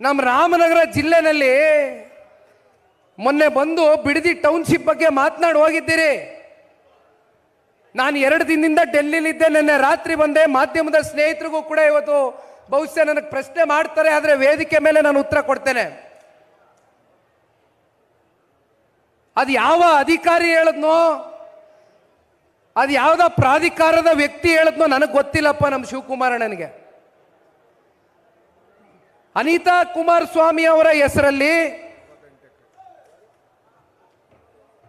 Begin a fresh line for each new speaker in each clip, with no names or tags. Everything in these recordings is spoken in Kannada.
ನಮ್ಮ ರಾಮನಗರ ಜಿಲ್ಲೆನಲ್ಲಿ ಮೊನ್ನೆ ಬಂದು ಬಿಡದಿ ಟೌನ್ಶಿಪ್ ಬಗ್ಗೆ ಮಾತನಾಡಿ ಹೋಗಿದ್ದೀರಿ. ನಾನು ಎರಡು ದಿನದಿಂದ ಡೆಲ್ಲಿಲಿದ್ದೆ, ನಿನ್ನೆ ರಾತ್ರಿ ಬಂದೆ, ಮಾಧ್ಯಮದ ಸ್ನೇಹಿತರಿಗೂ ಕೂಡ ಇವತ್ತು ಬಹುಶಃ ನನಗೆ ಪ್ರಶ್ನೆ ಮಾಡ್ತಾರೆ, ಆದರೆ ವೇದಿಕೆ ಮೇಲೆ ನಾನು ಉತ್ತರ ಕೊಡ್ತೇನೆ. ಅದು ಯಾವ ಅಧಿಕಾರಿ ಹೇಳದ್ನೋ ಅದು ಯಾವುದೋ ಪ್ರಾಧಿಕಾರದ ವ್ಯಕ್ತಿ ಹೇಳಿದ್ನೋ ನನಗೆ ಗೊತ್ತಿಲ್ಲಪ್ಪ ನಮ್ಮ ಶಿವಕುಮಾರಣ್ಣನಿಗೆ ಅನಿತಾ ಕುಮಾರಸ್ವಾಮಿ ಅವರ ಹೆಸರಲ್ಲಿ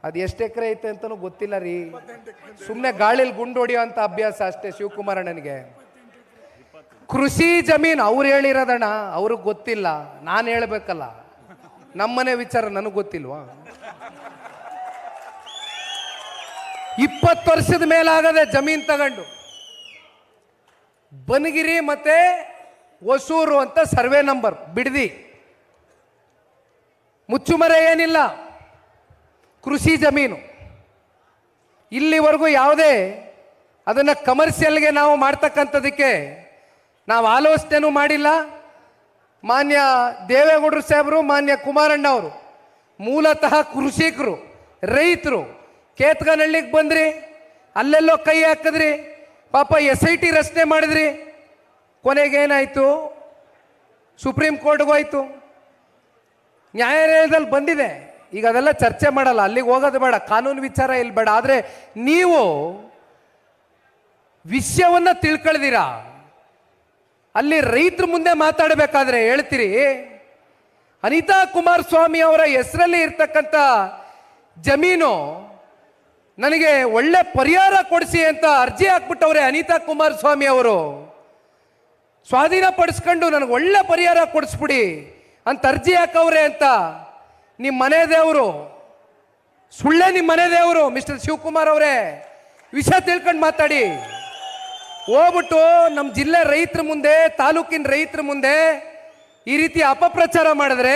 ಅದು ಎಷ್ಟು ಎಕರೆ ಐತೆ ಅಂತಲೂ ಗೊತ್ತಿಲ್ಲ ರೀ. ಸುಮ್ಮನೆ ಗಾಳಿಲಿ ಗುಂಡು ಅಂತ ಅಭ್ಯಾಸ ಅಷ್ಟೇ ಶಿವಕುಮಾರಣ್ಣನಿಗೆ ಕೃಷಿ ಜಮೀನು ಅವ್ರು ಹೇಳಿರೋದಣ್ಣ, ಅವ್ರಿಗೆ ಗೊತ್ತಿಲ್ಲ. ನಾನು ಹೇಳ್ಬೇಕಲ್ಲ. ನಮ್ಮನೆ ವಿಚಾರ ನನಗೆ ಗೊತ್ತಿಲ್ವಾ? ಇಪ್ಪತ್ತು ವರ್ಷದ ಮೇಲಾಗದೆ ಜಮೀನು ತಗೊಂಡು. ಬನಗಿರಿ ಮತ್ತೆ ಹೊಸೂರು ಅಂತ ಸರ್ವೆ ನಂಬರ್, ಬಿಡದಿ. ಮುಚ್ಚುಮರೆ ಏನಿಲ್ಲ, ಕೃಷಿ ಜಮೀನು. ಇಲ್ಲಿವರೆಗೂ ಯಾವುದೇ ಅದನ್ನು ಕಮರ್ಷಿಯಲ್ಗೆ ನಾವು ಮಾಡ್ತಕ್ಕಂಥದಕ್ಕೆ ನಾವು ಆಲೋಚನೆನೂ ಮಾಡಿಲ್ಲ. ಮಾನ್ಯ ದೇವೇಗೌಡರು ಸಾಹೇಬರು, ಮಾನ್ಯ ಕುಮಾರಣ್ಣ ಅವರು ಮೂಲತಃ ಕೃಷಿಕರು, ರೈತರು ಕೇತ್ಗನಹಳ್ಳಿಗೆ ಬಂದ್ರಿ, ಅಲ್ಲೆಲ್ಲೋ ಕೈ ಹಾಕಿದ್ರಿ, ಪಾಪ ಎಸ್ ಐ ಟಿ ರಚನೆ ಮಾಡಿದ್ರಿ. ಕೊನೆಗೇನಾಯಿತು ಸುಪ್ರೀಂ ಕೋರ್ಟ್ಗೂ ಆಯಿತು ನ್ಯಾಯಾಲಯದಲ್ಲಿ ಬಂದಿದೆ. ಈಗ ಅದೆಲ್ಲ ಚರ್ಚೆ ಮಾಡಲ್ಲ, ಅಲ್ಲಿಗೆ ಹೋಗೋದು ಬೇಡ, ಕಾನೂನು ವಿಚಾರ ಇಲ್ಲಿ ಬೇಡ. ಆದರೆ ನೀವು ವಿಷಯವನ್ನು ತಿಳ್ಕೊಳ್ದಿರಾ? ಅಲ್ಲಿ ರೈತರ ಮುಂದೆ ಮಾತಾಡಬೇಕಾದ್ರೆ ಹೇಳ್ತೀರಿ. ಅನಿತಾ ಕುಮಾರಸ್ವಾಮಿ ಅವರ ಹೆಸರಲ್ಲಿ ಇರ್ತಕ್ಕಂಥ ಜಮೀನು ನನಗೆ ಒಳ್ಳೆ ಪರಿಹಾರ ಕೊಡಿಸಿ ಅಂತ ಅರ್ಜಿ ಹಾಕ್ಬಿಟ್ಟವ್ರೆ ಅನಿತಾ ಕುಮಾರಸ್ವಾಮಿ ಅವರು. ಸ್ವಾಧೀನಪಡಿಸ್ಕೊಂಡು ನನಗೆ ಒಳ್ಳೆ ಪರಿಹಾರ ಕೊಡಿಸ್ಬಿಡಿ ಅಂತ ಅರ್ಜಿ ಹಾಕವ್ರೆ ಅಂತ ನಿಮ್ಮ ಮನೆ ದೇವರು. ಸುಳ್ಳೆ ನಿಮ್ಮ ಮನೆ ದೇವರು, ಮಿಸ್ಟರ್ ಶಿವಕುಮಾರ್ ಅವರೇ. ವಿಷಯ ತಿಳ್ಕೊಂಡು ಮಾತಾಡಿ. ಹೋಗ್ಬಿಟ್ಟು ನಮ್ಮ ಜಿಲ್ಲೆ ರೈತರ ಮುಂದೆ, ತಾಲೂಕಿನ ರೈತರ ಮುಂದೆ ಈ ರೀತಿ ಅಪಪ್ರಚಾರ ಮಾಡಿದ್ರೆ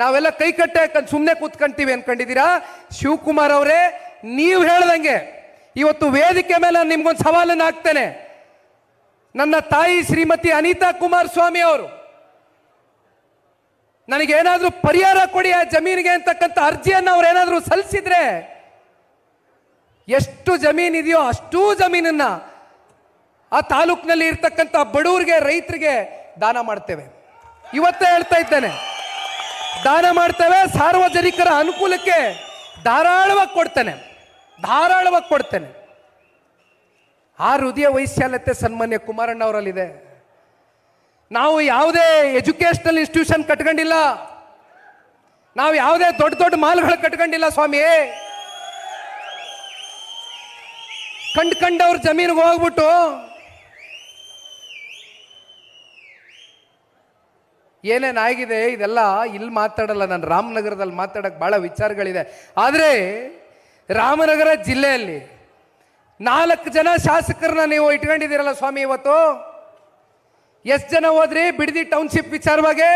ನಾವೆಲ್ಲ ಕೈ ಕಟ್ಟೆ ಸುಮ್ಮನೆ ಕೂತ್ಕೊಂತೀವಿ ಅನ್ಕೊಂಡಿದ್ದೀರಾ? ಶಿವಕುಮಾರ್ ಅವರೇ, ನೀವು ಹೇಳ್ದಂಗೆ. ಇವತ್ತು ವೇದಿಕೆ ಮೇಲೆ ನಾನು ನಿಮ್ಗೊಂದು ಸವಾಲನ್ನು ಹಾಕ್ತೇನೆ. ನನ್ನ ತಾಯಿ ಶ್ರೀಮತಿ ಅನಿತಾ ಕುಮಾರಸ್ವಾಮಿ ಅವರು. ನನಗೇನಾದ್ರೂ ಪರಿಹಾರ ಕೊಡಿ ಆ ಜಮೀನಿಗೆ ಅಂತಕ್ಕಂಥ ಅರ್ಜಿಯನ್ನು ಅವ್ರು ಏನಾದರೂ ಸಲ್ಲಿಸಿದ್ರೆ ಎಷ್ಟು ಜಮೀನ್ ಇದೆಯೋ ಅಷ್ಟೂ ಜಮೀನನ್ನ ಆ ತಾಲೂಕಿನಲ್ಲಿ ಇರ್ತಕ್ಕಂಥ ಬಡವರಿಗೆ ರೈತರಿಗೆ ದಾನ ಮಾಡ್ತೇವೆ. ಇವತ್ತೇ ಹೇಳ್ತಾ ಇದ್ದೇನೆ. ದಾನ ಮಾಡ್ತೇವೆ, ಸಾರ್ವಜನಿಕರ ಅನುಕೂಲಕ್ಕೆ ಧಾರಾಳವಾಗಿ ಕೊಡ್ತೇನೆ ಧಾರಾಳವಾಗಿ ಕೊಡ್ತೇನೆ. ಆ ಹೃದಯ ವೈಶಾಲ್ಯತೆ ಸನ್ಮಾನ್ಯ ಕುಮಾರಣ್ಣ ಅವರಲ್ಲಿದೆ ನಾವು ಯಾವುದೇ ಎಜುಕೇಷನಲ್ ಇನ್ಸ್ಟಿಟ್ಯೂಷನ್ ಕಟ್ಕೊಂಡಿಲ್ಲ. ನಾವು ಯಾವುದೇ ದೊಡ್ಡ ದೊಡ್ಡ ಮಾಲ್ಗಳು ಕಟ್ಕೊಂಡಿಲ್ಲ ಸ್ವಾಮಿ ಕಂಡ್ ಕಂಡವ್ರ ಜಮೀನಿಗೆ ಹೋಗ್ಬಿಟ್ಟು ಏನೇನು ಆಗಿದೆ ಇದೆಲ್ಲ ಇಲ್ಲಿ ಮಾತಾಡಲ್ಲ, ನಾನು ರಾಮನಗರದಲ್ಲಿ ಮಾತಾಡಕ್ಕೆ ಭಾಳ ವಿಚಾರಗಳಿದೆ. ಆದರೆ ರಾಮನಗರ ಜಿಲ್ಲೆಯಲ್ಲಿ ನಾಲ್ಕು ಜನ ಶಾಸಕರನ್ನ ನೀವು ಇಟ್ಕೊಂಡಿದ್ದೀರಲ್ಲ ಸ್ವಾಮಿ ಇವತ್ತು? ಎಷ್ಟು ಜನ ಹೋದ್ರಿ? ಬಿಡದಿ ಟೌನ್ಶಿಪ್ ವಿಚಾರವಾಗಿ?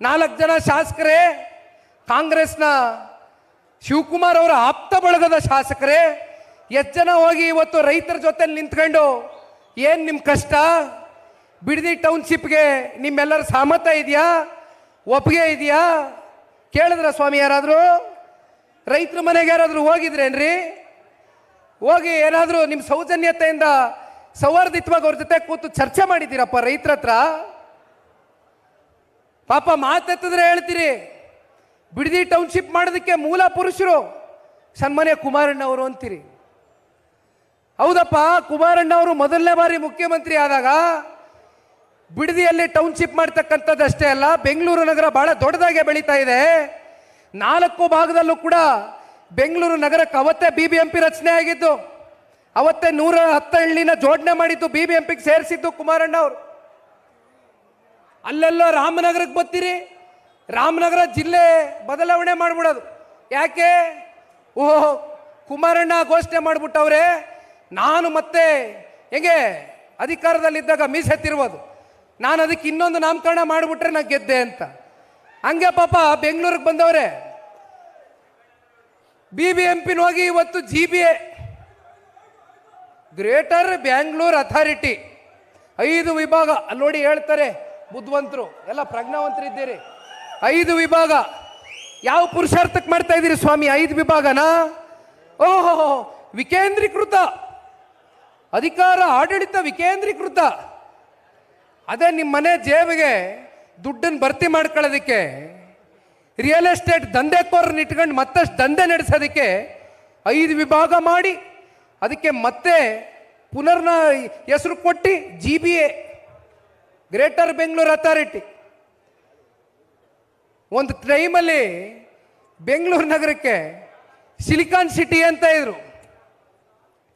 ನಾಲ್ಕು ಜನ ಶಾಸಕರೇ, ಕಾಂಗ್ರೆಸ್ನ ಶಿವಕುಮಾರ್ ಅವರ ಆಪ್ತ ಬಳಗದ ಶಾಸಕರೇ, ಎಷ್ಟು ಜನ ಹೋಗಿ ಇವತ್ತು ರೈತರ ಜೊತೆ ನಿಂತ್ಕೊಂಡು ಏನು ನಿಮ್ಮ ಕಷ್ಟ? ಬಿಡದಿ ಟೌನ್ಶಿಪ್ಗೆ ನಿಮ್ಮೆಲ್ಲರ ಸಹಮತ ಇದೆಯಾ? ಒಪ್ಪಿಗೆ ಇದೆಯಾ? ಕೇಳಿದ್ರ ಸ್ವಾಮಿ ಯಾರಾದರೂ? ರೈತರ ಮನೆಗೆ ಯಾರಾದರೂ ಹೋಗಿದ್ರೇನ್ರಿ? ಹೋಗಿ ಏನಾದರೂ ನಿಮ್ಮ ಸೌಜನ್ಯತೆಯಿಂದ ಸೌಹಾರ್ದಿತ್ವಾಗಿ ಅವ್ರ ಜೊತೆ ಕೂತು ಚರ್ಚೆ ಮಾಡಿದ್ದೀರಪ್ಪ ರೈತರ ಹತ್ರ. ಪಾಪ ಮಾತೆತ್ತಿದ್ರೆ ಹೇಳ್ತೀರಿ, ಬಿಡದಿ ಟೌನ್ಶಿಪ್ ಮಾಡೋದಕ್ಕೆ ಮೂಲ ಪುರುಷರು ಸನ್ಮಾನ್ಯ ಕುಮಾರಣ್ಣವರು ಅಂತೀರಿ. ಹೌದಪ್ಪ ಕುಮಾರಣ್ಣವರು ಮೊದಲನೇ ಬಾರಿ ಮುಖ್ಯಮಂತ್ರಿ ಆದಾಗ ಬಿಡದಿಯಲ್ಲಿ ಟೌನ್ಶಿಪ್ ಮಾಡ್ತಕ್ಕಂಥದ್ದಷ್ಟೇ ಅಲ್ಲ, ಬೆಂಗಳೂರು ನಗರ ಬಹಳ ದೊಡ್ಡದಾಗೆ ಬೆಳೀತಾ ಇದೆ. ನಾಲ್ಕು ಭಾಗದಲ್ಲೂ ಕೂಡ ಬೆಂಗಳೂರು ನಗರಕ್ಕೆ ಅವತ್ತೇ ಬಿ ಬಿ ಎಂ ಪಿ ರಚನೆ ಆಗಿದ್ದು, ಅವತ್ತೇ ನೂರ ಹತ್ತು ಹಳ್ಳಿನ ಜೋಡಣೆ ಮಾಡಿದ್ದು ಬಿ ಬಿ ಎಂ ಪಿಗೆ ಸೇರಿಸಿದ್ದು ಕುಮಾರಣ್ಣ ಅವರು. ಅಲ್ಲೆಲ್ಲೋ ರಾಮನಗರಕ್ಕೆ ಬರ್ತೀರಿ, ರಾಮನಗರ ಜಿಲ್ಲೆ ಬದಲಾವಣೆ ಮಾಡಿಬಿಡೋದು. ಯಾಕೆ? ಓಹ್, ಕುಮಾರಣ್ಣ ಘೋಷಣೆ ಮಾಡಿಬಿಟ್ಟವ್ರೆ, ನಾನು ಮತ್ತೆ ಹೆಂಗೆ ಅಧಿಕಾರದಲ್ಲಿದ್ದಾಗ ಮೀಸೆತ್ತಿರ್ಬೋದು ನಾನು ಅದಕ್ಕೆ ಇನ್ನೊಂದು ನಾಮಕರಣ ಮಾಡಿಬಿಟ್ರೆ ನಾ ಗೆದ್ದೆ ಅಂತ. ಹಂಗೆ ಪಾಪ ಬೆಂಗಳೂರಿಗೆ ಬಂದವ್ರೆ. ಬಿ ಬಿ ಎಂ ಪಿನ ಹೋಗಿ ಇವತ್ತು G B A greater Bangalore authority. ಐದು ವಿಭಾಗ ಅಲ್ಲಿ ನೋಡಿ ಹೇಳ್ತಾರೆ ಬುದ್ಧವಂತರು ಎಲ್ಲ ಪ್ರಜ್ಞಾವಂತರಿದ್ದೀರಿ. ಐದು ವಿಭಾಗ. ಯಾವ ಪುರುಷಾರ್ಥಕ್ಕೆ ಮಾಡ್ತಾ ಇದ್ದೀರಿ ಸ್ವಾಮಿ? ಐದು ವಿಭಾಗನ? ಓಹೋ, ವಿಕೇಂದ್ರೀಕೃತ. ಅಧಿಕಾರ ಆಡಳಿತ ವಿಕೇಂದ್ರೀಕೃತ. ಅದೇ ನಿಮ್ಮ ಮನೆ ಜೇಬಿಗೆ ದುಡ್ಡನ್ನು ಭರ್ತಿ ಮಾಡ್ಕೊಳ್ಳೋದಕ್ಕೆ ರಿಯಲ್ ಎಸ್ಟೇಟ್ ದಂಧೆಕೋರನ್ನ ಇಟ್ಕೊಂಡು ಮತ್ತಷ್ಟು ದಂಧೆ ನಡೆಸೋದಕ್ಕೆ ಐದು ವಿಭಾಗ ಮಾಡಿ, ಅದಕ್ಕೆ ಮತ್ತೆ ಪುನರ್ನ ಹೆಸರು ಕೊಟ್ಟು G B A greater Bengaluru authority ಒಂದು ಟೈಮಲ್ಲಿ ಬೆಂಗಳೂರು ನಗರಕ್ಕೆ ಸಿಲಿಕಾನ್ ಸಿಟಿ ಅಂತ ಇದ್ರು.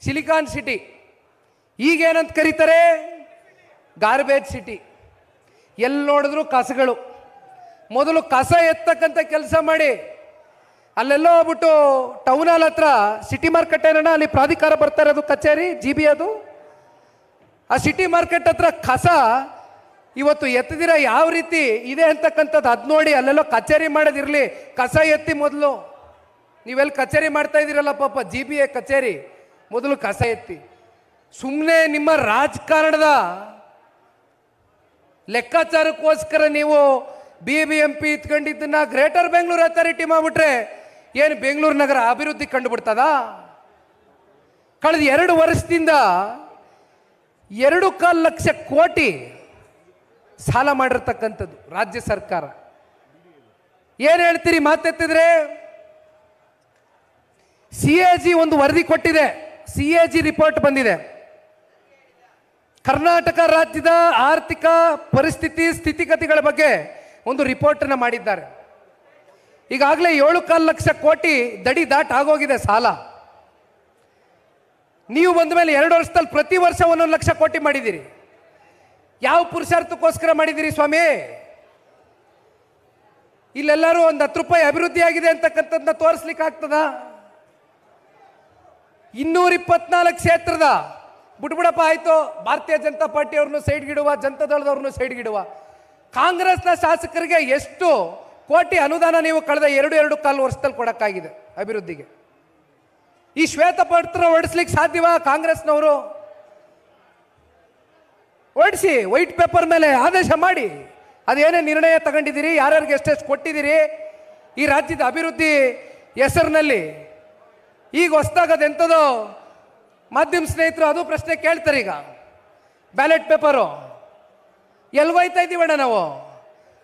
ಸಿಲಿಕಾನ್ ಸಿಟಿ ಈಗೇನಂತ ಕರೀತಾರೆ? ಗಾರ್ಬೇಜ್ ಸಿಟಿ ಎಲ್ಲಿ ನೋಡಿದ್ರು ಕಸಗಳು. ಮೊದಲು ಕಸ ಎತ್ತಕ್ಕಂಥ ಕೆಲಸ ಮಾಡಿ, ಅಲ್ಲೆಲ್ಲೋ ಹೋಗ್ಬಿಟ್ಟು ಟೌನ್ ಹಾಲ್ ಹತ್ರ ಸಿಟಿ ಮಾರ್ಕೆಟ್ ಏನಣ್ಣ, ಅಲ್ಲಿ ಪ್ರಾಧಿಕಾರ ಬರ್ತಾರೆ ಅದು ಕಚೇರಿ ಜಿ ಬಿ ಅದು? ಆ ಸಿಟಿ ಮಾರ್ಕೆಟ್ ಹತ್ರ ಕಸ ಇವತ್ತು ಎತ್ತದಿರ ಯಾವ ರೀತಿ ಇದೆ ಅಂತಕ್ಕಂಥದ್ದು ಅದು ನೋಡಿ ಅಲ್ಲೆಲ್ಲೋ ಕಚೇರಿ ಮಾಡೋದಿರಲಿ ಕಸ ಎತ್ತಿ ಮೊದಲು. ನೀವೆಲ್ಲಿ ಕಚೇರಿ ಮಾಡ್ತಾ ಇದ್ದೀರಲ್ಲ ಪಾಪ ಜಿ ಬಿ ಎ ಕಚೇರಿ. ಮೊದಲು ಕಸ ಎತ್ತಿ. ಸುಮ್ಮನೆ ನಿಮ್ಮ ರಾಜಕಾರಣದ ಲೆಕ್ಕಾಚಾರಕ್ಕೋಸ್ಕರ ನೀವು ಬಿ ಬಿ ಎಂ ಪಿ ಇತ್ಕೊಂಡಿದ್ದನ್ನ ಗ್ರೇಟರ್ ಬೆಂಗಳೂರು ಅಥಾರಿಟಿ ಮಾಡ್ಬಿಟ್ರೆ ಏನು ಬೆಂಗಳೂರು ನಗರ ಅಭಿವೃದ್ಧಿ ಕಂಡುಬಿಡ್ತದ? ಕಳೆದ ಎರಡು ವರ್ಷದಿಂದ ಎರಡು ಕಾಲು ಲಕ್ಷ ಕೋಟಿ ಸಾಲ ಮಾಡಿರ್ತಕ್ಕಂಥದ್ದು ರಾಜ್ಯ ಸರ್ಕಾರ. ಏನು ಹೇಳ್ತೀರಿ ಮಾತೆತ್ತಿದ್ರೆ ಸಿ ಎ ಜಿ ಒಂದು ವರದಿ ಕೊಟ್ಟಿದೆ. ಸಿ ಎ ಜಿ ರಿಪೋರ್ಟ್ ಬಂದಿದೆ. ಕರ್ನಾಟಕ ರಾಜ್ಯದ ಆರ್ಥಿಕ ಪರಿಸ್ಥಿತಿ, ಸ್ಥಿತಿಗತಿಗಳ ಬಗ್ಗೆ ಒಂದು ರಿಪೋರ್ಟನ್ನು ಮಾಡಿದ್ದಾರೆ. ಈಗಾಗಲೇ ಏಳು ಕಾಲು ಲಕ್ಷ ಕೋಟಿ ದಡಿ ದಾಟ್ ಆಗೋಗಿದೆ ಸಾಲ. ನೀವು ಬಂದ ಮೇಲೆ ಎರಡು ವರ್ಷದಲ್ಲಿ ಪ್ರತಿ ವರ್ಷ ಒಂದೊಂದು ಲಕ್ಷ ಕೋಟಿ ಮಾಡಿದ್ದೀರಿ. ಯಾವ ಪುರುಷಾರ್ಥಕ್ಕೋಸ್ಕರ ಮಾಡಿದ್ದೀರಿ ಸ್ವಾಮಿ? ಇಲ್ಲೆಲ್ಲರೂ ಒಂದು ಹತ್ತು ರೂಪಾಯಿ ಅಭಿವೃದ್ಧಿ ಆಗಿದೆ ಅಂತಕ್ಕಂಥದ್ದನ್ನ ತೋರಿಸ್ಲಿಕ್ಕೆ ಆಗ್ತದ ಇನ್ನೂರ ಇಪ್ಪತ್ನಾಲ್ಕು ಕ್ಷೇತ್ರದ ಬಿಟ್ಬಿಡಪ್ಪ ಆಯ್ತು. ಭಾರತೀಯ ಜನತಾ ಪಾರ್ಟಿಯವ್ರನ್ನು ಸೈಡ್ಗಿಡುವ ಜನತಾ ದಳದವ್ರನ್ನು ಸೈಡ್ಗಿಡುವ ಕಾಂಗ್ರೆಸ್ನ ಶಾಸಕರಿಗೆ ಎಷ್ಟು ಕೋಟಿ ಅನುದಾನ ನೀವು ಕಳೆದ ಎರಡು ಎರಡು ಕಾಲು ವರ್ಷದಲ್ಲಿ ಕೊಡೋಕ್ಕಾಗಿದೆ ಅಭಿವೃದ್ಧಿಗೆ? ಈ ಶ್ವೇತಪತ್ರ ಹೊಡಿಸ್ಲಿಕ್ಕೆ ಸಾಧ್ಯವಾ ಕಾಂಗ್ರೆಸ್ನವರು? ಹೊಡಿಸಿ ವೈಟ್ ಪೇಪರ್ ಮೇಲೆ ಆದೇಶ ಮಾಡಿ. ಅದೇನೇ ನಿರ್ಣಯ ತಗೊಂಡಿದ್ದೀರಿ, ಯಾರ್ಯಾರಿಗೆ ಎಷ್ಟೆಷ್ಟು ಕೊಟ್ಟಿದ್ದೀರಿ? ಈ ರಾಜ್ಯದ ಅಭಿವೃದ್ಧಿ ಹೆಸರಿನಲ್ಲಿ ಈಗ ಹೊಸ್ದಾಗದು ಎಂಥದೋ ಮಾಧ್ಯಮ ಸ್ನೇಹಿತರು ಅದು ಪ್ರಶ್ನೆ ಕೇಳ್ತಾರೆ ಈಗ. Ballot paper. ಎಲ್ಲಿ ಹೋಯ್ತಾ ಇದ್ದೀವಣ್ಣ ನಾವು?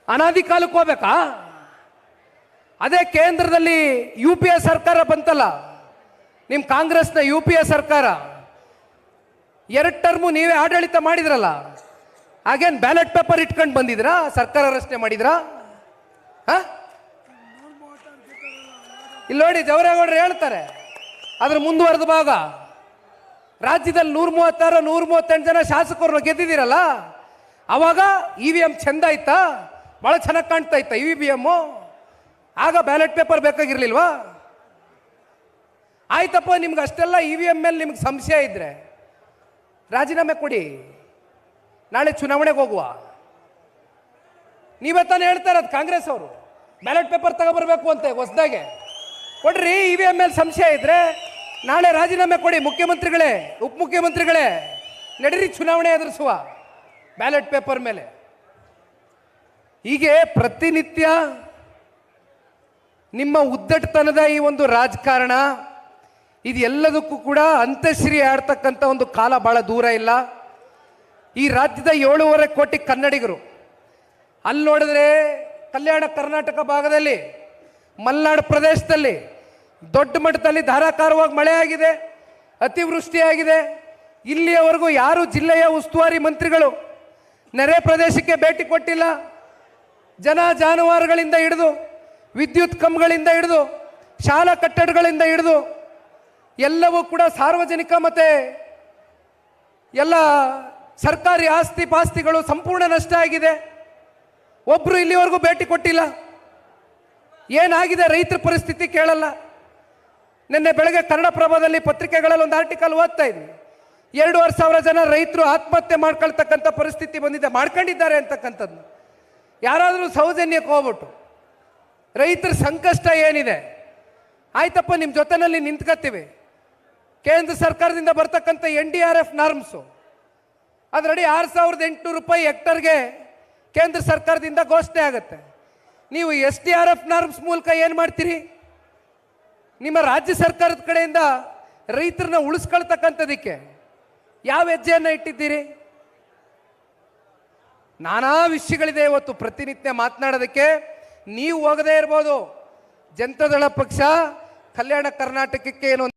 ಅನಾದಿ ಕಾಲಕ್ಕೆ ಹೋಗ್ಬೇಕಾ? ಅದೇ ಕೇಂದ್ರದಲ್ಲಿ ಯು ಪಿ ಎ ಸರ್ಕಾರ ಬಂತಲ್ಲ? ನಿಮ್ಮ ಕಾಂಗ್ರೆಸ್ನ ಯು ಪಿ ಎ ಸರ್ಕಾರ. ಎರಡು ಟರ್ಮು ನೀವೇ ಆಡಳಿತ ಮಾಡಿದ್ರಲ್ಲ. ಹಾಗೇನು ಬ್ಯಾಲೆಟ್ ಪೇಪರ್ ಇಟ್ಕೊಂಡು ಬಂದಿದ್ರಾ? ಸರ್ಕಾರ ರಚನೆ ಮಾಡಿದ್ರಾ? ಹಾ? ಇಲ್ಲಿ ನೋಡಿ ಜವರೇಗೌಡರು ಹೇಳ್ತಾರೆ. ಅದ್ರ ಮುಂದುವರೆದ ಭಾಗ. ರಾಜ್ಯದಲ್ಲಿ ನೂರ ಮೂವತ್ತಾರು, ನೂರ ಮೂವತ್ತೆಂಟು ಜನ ಶಾಸಕರು ಗೆದ್ದಿದ್ದೀರಲ್ಲ? ಅವಾಗ ಇ ವಿ ಎಂ ಚೆಂದ ಆಯ್ತಾ ಭಾಳ ಚೆನ್ನಾಗಿ ಕಾಣ್ತಾ ಇತ್ತ ಇ ವಿ ಎಮ್ಮು ಆಗ ಬ್ಯಾಲೆಟ್ ಪೇಪರ್ ಬೇಕಾಗಿರ್ಲಿಲ್ವಾ? ಆಯ್ತಪ್ಪ, ನಿಮ್ಗೆ ಅಷ್ಟೆಲ್ಲ ಇ ವಿ ಎಂ ಮೇಲೆ ನಿಮ್ಗೆ ಸಂಶಯ ಇದ್ರೆ ರಾಜೀನಾಮೆ ಕೊಡಿ. ನಾಳೆ ಚುನಾವಣೆಗೆ ಹೋಗುವ. ನೀವೇ ತಾನೇ ಹೇಳ್ತಾ ಇರೋದು ಕಾಂಗ್ರೆಸ್ ಅವರು. ಬ್ಯಾಲೆಟ್ ಪೇಪರ್ ತಗೊಬರ್ಬೇಕು ಅಂತ ಹೊಸದಾಗೆ. ಕೊಡ್ರಿ ಇ ವಿ ಎಂ ಮೇಲೆ ಸಂಶಯ ಇದ್ರೆ ನಾಳೆ ರಾಜೀನಾಮೆ ಕೊಡಿ, ಮುಖ್ಯಮಂತ್ರಿಗಳೇ, ಉಪಮುಖ್ಯಮಂತ್ರಿಗಳೇ, ನಡೀರಿ ಚುನಾವಣೆ ಎದುರಿಸುವ ಬ್ಯಾಲೆಟ್ ಪೇಪರ್ ಮೇಲೆ. ಹೀಗೆ ಪ್ರತಿನಿತ್ಯ ನಿಮ್ಮ ಉದ್ದಟತನದ ಈ ಒಂದು ರಾಜಕಾರಣ, ಇದೆಲ್ಲದಕ್ಕೂ ಕೂಡ ಅಂತಶ್ರೀ ಆಡ್ತಕ್ಕಂಥ ಒಂದು ಕಾಲ ಬಹಳ ದೂರ ಇಲ್ಲ. ಈ ರಾಜ್ಯದ ಏಳೂವರೆ ಕೋಟಿ ಕನ್ನಡಿಗರು, ಅಲ್ಲಿ ನೋಡಿದ್ರೆ ಕಲ್ಯಾಣ ಕರ್ನಾಟಕ ಭಾಗದಲ್ಲಿ, ಮಲೆನಾಡು ಪ್ರದೇಶದಲ್ಲಿ ದೊಡ್ಡ ಮಟ್ಟದಲ್ಲಿ ಧಾರಾಕಾರವಾಗಿ ಮಳೆ ಆಗಿದೆ ಅತಿವೃಷ್ಟಿಯಾಗಿದೆ. ಇಲ್ಲಿಯವರೆಗೂ ಯಾರು ಜಿಲ್ಲೆಯ ಉಸ್ತುವಾರಿ ಮಂತ್ರಿಗಳು ನೆರೆ ಪ್ರದೇಶಕ್ಕೆ ಭೇಟಿ ಕೊಟ್ಟಿಲ್ಲ. ಜನ ಜಾನುವಾರುಗಳಿಂದ ಹಿಡಿದು, ವಿದ್ಯುತ್ ಕಂಬಗಳಿಂದ ಹಿಡಿದು, ಶಾಲಾ ಕಟ್ಟಡಗಳಿಂದ ಹಿಡಿದು, ಎಲ್ಲವೂ ಕೂಡ ಸಾರ್ವಜನಿಕ ಮತ್ತೆ ಎಲ್ಲ ಸರ್ಕಾರಿ ಆಸ್ತಿ ಪಾಸ್ತಿಗಳು ಸಂಪೂರ್ಣ ನಷ್ಟ ಆಗಿದೆ. ಒಬ್ಬರು ಇಲ್ಲಿವರೆಗೂ ಭೇಟಿ ಕೊಟ್ಟಿಲ್ಲ. ಏನಾಗಿದೆ ರೈತರ ಪರಿಸ್ಥಿತಿ ಕೇಳಲ್ಲ. ನಿನ್ನೆ ಬೆಳಗ್ಗೆ ಕನ್ನಡಪ್ರಭದಲ್ಲಿ ಪತ್ರಿಕೆಗಳಲ್ಲಿ ಒಂದು ಆರ್ಟಿಕಲ್ ಓದ್ತಾ ಇದ್ವಿ. ಎರಡೂವರೆ ಸಾವಿರ ಜನ ರೈತರು ಆತ್ಮಹತ್ಯೆ ಮಾಡ್ಕೊಳ್ತಕ್ಕಂಥ ಪರಿಸ್ಥಿತಿ ಬಂದಿದೆ. ಮಾಡ್ಕೊಂಡಿದ್ದಾರೆ ಅಂತಕ್ಕಂಥದ್ದು. ಯಾರಾದರೂ ಸೌಜನ್ಯಕ್ಕೆ ಹೋಗ್ಬಿಟ್ಟು ರೈತರ ಸಂಕಷ್ಟ ಏನಿದೆ? ಆಯ್ತಪ್ಪ ನಿಮ್ಮ ಜೊತೆನಲ್ಲಿ ನಿಂತ್ಕೊತೀವಿ ಕೇಂದ್ರ ಸರ್ಕಾರದಿಂದ ಬರ್ತಕ್ಕಂಥ N D R F norms. ಅದರಡಿ ಆರು ಸಾವಿರದ ಎಂಟುನೂರು ರೂಪಾಯಿ ಹೆಕ್ಟರ್ಗೆ ಕೇಂದ್ರ ಸರ್ಕಾರದಿಂದ ಘೋಷಣೆ ಆಗುತ್ತೆ. ನೀವು S D R F norms ಮೂಲಕ ಏನು ಮಾಡ್ತೀರಿ? ನಿಮ್ಮ ರಾಜ್ಯ ಸರ್ಕಾರದ ಕಡೆಯಿಂದ ರೈತರನ್ನ ಉಳಿಸ್ಕೊಳ್ತಕ್ಕಂಥದಕ್ಕೆ ಯಾವ ಹೆಜ್ಜೆಯನ್ನು ಇಟ್ಟಿದ್ದೀರಿ? ನಾನಾ ವಿಷಯಗಳಿದೆ ಇವತ್ತು ಪ್ರತಿನಿತ್ಯ ಮಾತನಾಡೋದಕ್ಕೆ. ನೀವು ಹೋಗದೇ ಇರ್ಬೋದು. ಜನತಾದಳ ಪಕ್ಷ ಕಲ್ಯಾಣ ಕರ್ನಾಟಕಕ್ಕೆ ಏನೋ